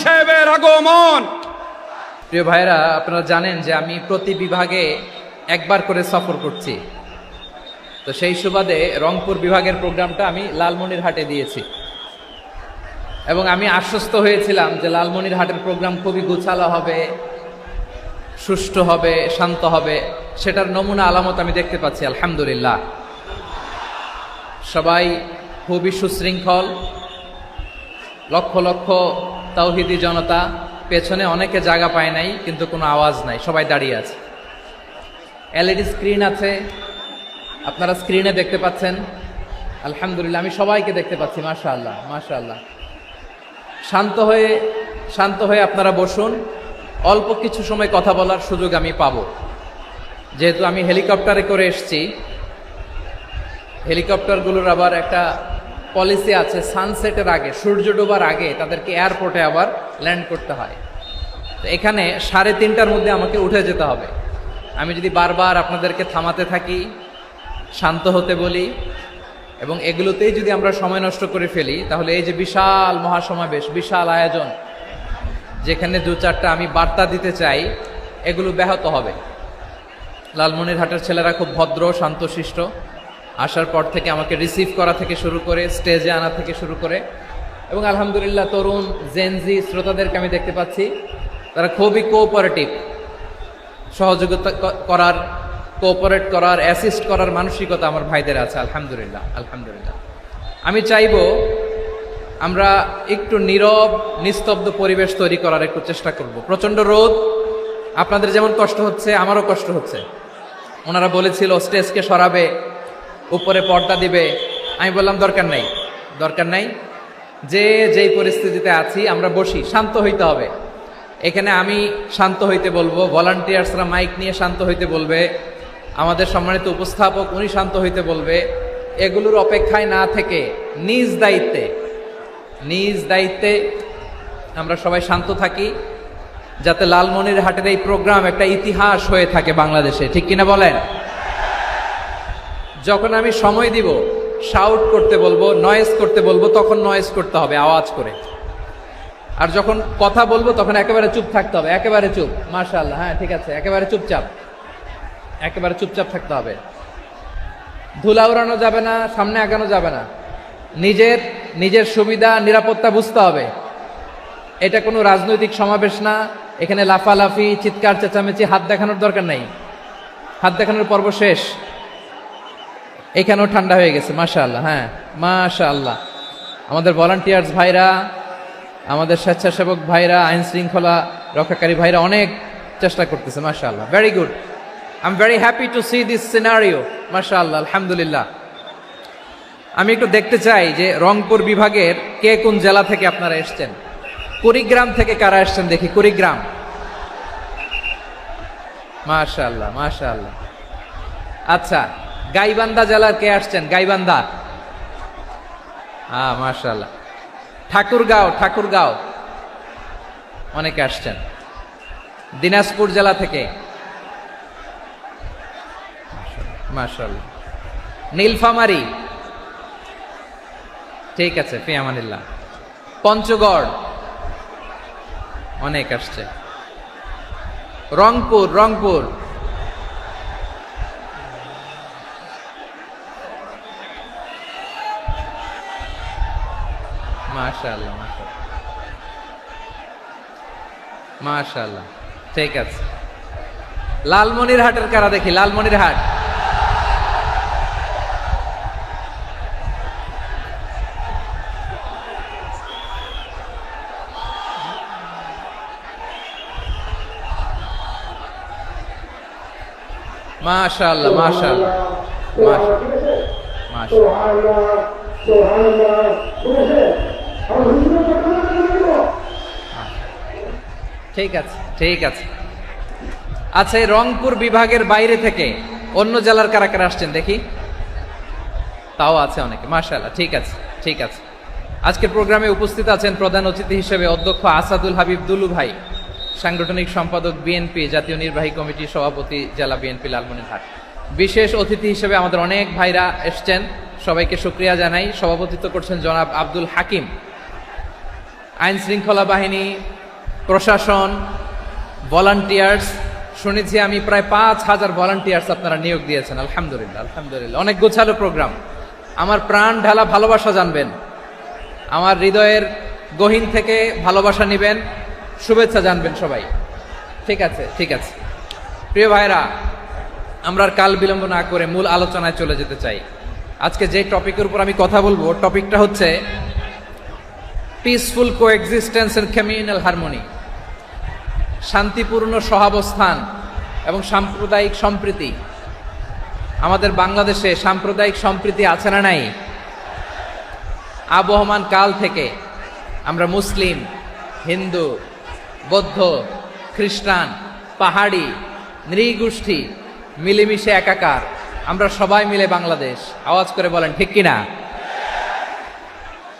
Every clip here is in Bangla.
সাহেবের আগমন। প্রিয় ভাইরা আপনারা জানেন যে আমি প্রতি বিভাগে একবার করে সফর করছি। তো সেই সুবাদে রংপুর বিভাগের প্রোগ্রামটা আমি লালমনিরহাটে দিয়েছি। এবং আমি আশ্বস্ত হয়েছিলাম যে লালমনিরহাটের প্রোগ্রাম খুবই গুছালো হবে, সুষ্ঠু হবে, শান্ত হবে। সেটার নমুনা আলামত আমি দেখতে পাচ্ছি, আলহামদুলিল্লাহ। সবাই খুবই সুশৃঙ্খল। লক্ষ লক্ষ তাওহিদি জনতা পেছনে অনেকে জায়গা পায় নাই, কিন্তু কোনো আওয়াজ নাই, সবাই দাঁড়িয়ে আছে। এলইডি স্ক্রিন আছে, আপনারা স্ক্রিনে দেখতে পাচ্ছেন। আলহামদুলিল্লাহ, আমি সবাইকে দেখতে পাচ্ছি মাশা আল্লাহ মাশা আল্লাহ শান্ত হয়ে শান্ত হয়ে আপনারা বসুন। অল্প কিছু সময় কথা বলার সুযোগ আমি পাবো। যেহেতু আমি হেলিকপ্টারে করে এসছি, হেলিকপ্টারগুলোর আবার একটা পলিসি আছে সানসেটের আগে, সূর্য ডোবার আগে তাদেরকে এয়ারপোর্টে আবার ল্যান্ড করতে হয়। তো এখানে সাড়ে তিনটার মধ্যে আমাকে উঠে যেতে হবে। আমি যদি বারবার আপনাদেরকে থামাতে থাকি, শান্ত হতে বলি, এবং এগুলোতেই যদি আমরা সময় নষ্ট করে ফেলি, তাহলে এই যে বিশাল মহাসমাবেশ, বিশাল আয়োজন, যেখানে দু চারটা আমি বার্তা দিতে চাই, এগুলো ব্যাহত হবে। লালমনিরহাটের ছেলেরা খুব ভদ্র, শান্তশিষ্ট। আসার পর থেকে আমাকে রিসিভ করা থেকে শুরু করে স্টেজে আনা থেকে শুরু করে। এবং আলহামদুলিল্লাহ তরুণ জেনজি শ্রোতাদেরকে আমি দেখতে পাচ্ছি। তারা খুবই কোঅপারেটিভ সহযোগিতা করার কোঅপারেট করার অ্যাসিস্ট করার মানসিকতা আমার ভাইদের আছে, আলহামদুলিল্লাহ আলহামদুলিল্লাহ। আমি চাইব আমরা একটু নীরব, নিস্তব্ধ পরিবেশ তৈরি করার একটু চেষ্টা করব। প্রচণ্ড রোদ, আপনাদের যেমন কষ্ট হচ্ছে, আমারও কষ্ট হচ্ছে। ওনারা বলেছিল স্টেজকে সরাবে উপরে পর্দা দিবে। আমি বললাম, দরকার নাই দরকার নাই। যে, যেই পরিস্থিতিতে আছি, আমরা বসি, শান্ত হইতে হবে। এখানে আমি শান্ত হইতে বলব, ভলান্টিয়ার্সরা মাইক নিয়ে শান্ত হইতে বলবে, আমাদের সম্মানিত উপস্থাপক উনি শান্ত হইতে বলবে। এগুলোর অপেক্ষায় না থেকে নিজ দায়িত্বে নিজ দায়িত্বে আমরা সবাই শান্ত থাকি, যাতে লালমনির হাটের এই প্রোগ্রাম একটা ইতিহাস হয়ে থাকে বাংলাদেশে। ঠিক কিনা বলেন? যখন আমি সময় দিব শাউট করতে বলব নয়েজ করতে বলব, তখন নয়েজ করতে হবে, আওয়াজ করে। আর যখন কথা বলব, তখন একেবারে চুপ থাকতে হবে, একেবারে চুপ মার্শাল হ্যাঁ ঠিক আছে, একেবারে চুপচাপ একেবারে চুপচাপ থাকতে হবে। ধুলা উড়ানো যাবে না, সামনে আগানো যাবে না। নিজের নিজের সুবিধা, নিরাপত্তা বুঝতে হবে। এটা কোনো রাজনৈতিক সমাবেশ না, এখানে লাফালাফি, চিৎকার, চেঁচামেচি, হাত দেখানোর দরকার নাই। হাত দেখানোর পর্ব শেষ। এখানেও ঠান্ডা হয়ে গেছে মাশা আল্লাহ হ্যাঁ মাশা আল্লাহ আমাদের ভলান্টিয়ার্স ভাইরা, আমাদের স্বেচ্ছাসেবক ভাইরা, আইন শৃঙ্খলা রক্ষাকারী ভাইরা অনেক চেষ্টা করতেছে মাশা আল্লাহ very good I am very happy to see this scenario মাশা আল্লাহ আলহামদুলিল্লাহ। আমি একটু দেখতে চাই যে রংপুর বিভাগের কে কোন জেলা থেকে আপনারা এসছেন? কুড়িগ্রাম থেকে কারা এসছেন দেখি, কুড়িগ্রাম। মাশাআল্লাহ মাশাআল্লাহ। আচ্ছা গাইবান্ধা জেলার কে আসছেন? গাইবান্ধা। হ্যাঁ মাশাআল্লাহ। ঠাকুরগাঁও ঠাকুরগাঁও। অনেকে আসছেন। দিনাজপুর জেলা থেকে। মাশাআল্লাহ। নীলফামারী। ঠিক আছে ফিয়ামানিল্লাহ পঞ্চগড়। অনেক আসছে। রংপুর রংপুর। মাশাআল্লাহ মাশাআল্লাহ। ঠিক আছে। লালমনির হাটের কারা দেখি? লালমনির হাট মাশাল্লাহ মাশাআল্লাহ মাশাআল্লাহ মাশাআল্লাহ ঠিক আছে ঠিক আছে। আচ্ছা এই রংপুর বিভাগের বাইরে থেকে অন্য জেলার কারা কারা আসছেন দেখি? তাও আছে অনেকে, মাশাআল্লাহ, ঠিক আছে ঠিক আছে। আজকের প্রোগ্রামে উপস্থিত আছেন প্রধান অতিথি হিসেবে অধ্যক্ষ আসাদুল হাবিব দুলু ভাই, সাংগঠনিক সম্পাদক বিএনপি, জাতীয় নির্বাহী কমিটির সভাপতি, জেলা বিএনপি লালমনিরহাট। বিশেষ অতিথি হিসেবে আমাদের অনেক ভাইরা এসছেন, সবাইকে শুক্রিয়া জানাই। সভাপতিত্ব করছেন জনাব আব্দুল হাকিম। আইন শৃঙ্খলা বাহিনী, প্রশাসন ভলান্টিয়ার্স শুনেছি আমি প্রায় পাঁচ হাজার ভলান্টিয়ার্স আপনারা নিয়োগ দিয়েছেন, আলহামদুলিল্লাহ আলহামদুলিল্লাহ। অনেক গোছালো প্রোগ্রাম আমার প্রাণ ঢালা ভালোবাসা জানবেন। আমার হৃদয়ের গহীন থেকে ভালোবাসা নেবেন। শুভেচ্ছা জানবেন সবাই। ঠিক আছে ঠিক আছে। প্রিয় ভাইরা আমরা কাল বিলম্ব না করে মূল আলোচনায় চলে যেতে চাই। আজকে যে টপিকের উপর আমি কথা বলব টপিকটা হচ্ছে peaceful coexistence and communal harmony শান্তিপূর্ণ সহাবস্থান এবং সাম্প্রদায়িক সম্প্রীতি। আমাদের বাংলাদেশে সাম্প্রদায়িক সম্প্রীতি আছে না নাই? আবহমান কাল থেকে আমরা মুসলিম, হিন্দু, বৌদ্ধ, খ্রিস্টান, পাহাড়ি, নৃগোষ্ঠী মিলেমিশে একাকার। আমরা সবাই মিলে বাংলাদেশ। আওয়াজ করে বলেন, ঠিক কিনা?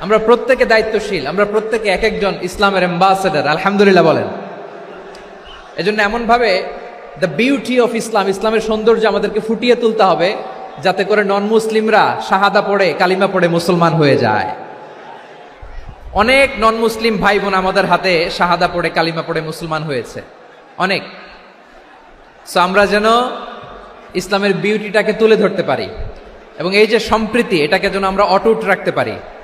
আমরা প্রত্যেকে দায়িত্বশীল, আমরা প্রত্যেকে এক একজন ইসলামের অ্যাম্বাসেডার আলহামদুলিল্লাহ বলেন। এজন্য এমনভাবে দ্য বিউটি অফ ইসলাম ইসলামের সৌন্দর্য আমাদেরকে ফুটিয়ে তুলতে হবে, যাতে করে নন মুসলিমরা শাহাদা পড়ে, কালিমা পড়ে মুসলমান হয়ে যায়। অনেক নন মুসলিম ভাই বোন আমাদের হাতে শাহাদা পড়ে, কালিমা পড়ে মুসলমান হয়েছে। অনেক। সো আমরা যেন ইসলামের বিউটিটাকে তুলে ধরতে পারি এবং এই যে সম্প্রীতি, এটাকে যেন আমরা অটুট রাখতে পারি।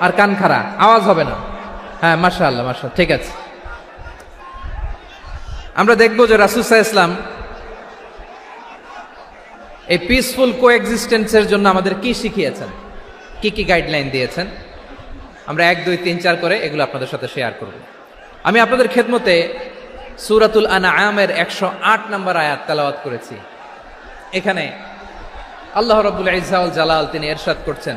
আর কান খাড়া, আওয়াজ হবে না। হ্যাঁ মার্শাল আল্লাহ মার্শাল ঠিক আছে। আমরা দেখব যে রাসুসাহ ইসলাম এই পিসফুল কো এক্সিস্টেন্সের জন্য আমাদের কি শিখিয়েছেন? কি কি গাইডলাইন দিয়েছেন? আমরা এক, দুই, তিন, চার করে এগুলো আপনাদের সাথে শেয়ার করব। আমি আপনাদের খেদমতে সুরাতুল আনা আমের একশো আট নম্বর আয়াত তালাওয়াত করেছি। এখানে আল্লাহ রবুল ইজাউল জালাল তিনি এরশাদ করছেন।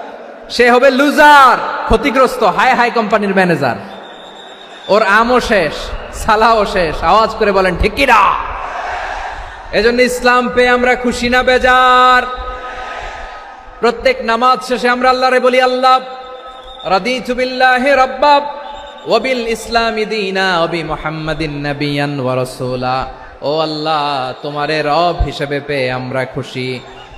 সে হবে লুজার, ক্ষতিগ্রস্ত, হাই হাই কোম্পানির ম্যানেজার। ওর আমও শেষ সালাও শেষ, আওয়াজ করে বলেন ঠিকিরা এজন্য ইসলাম পেয়ে আমরা খুশি না, বেজার। প্রত্যেক নামাজ শেষে আমরা আল্লাহরে বলি, আল্লাহ, রাদিতু বিল্লাহি রাব্বাব ওয়াবিল ইসলামি দীনা ওবি মুহাম্মাদিন নাবিয়ান ওয়া রাসূলা। ও আল্লাহ, তোমারে রব হিসেবে পেয়ে আমরা খুশি।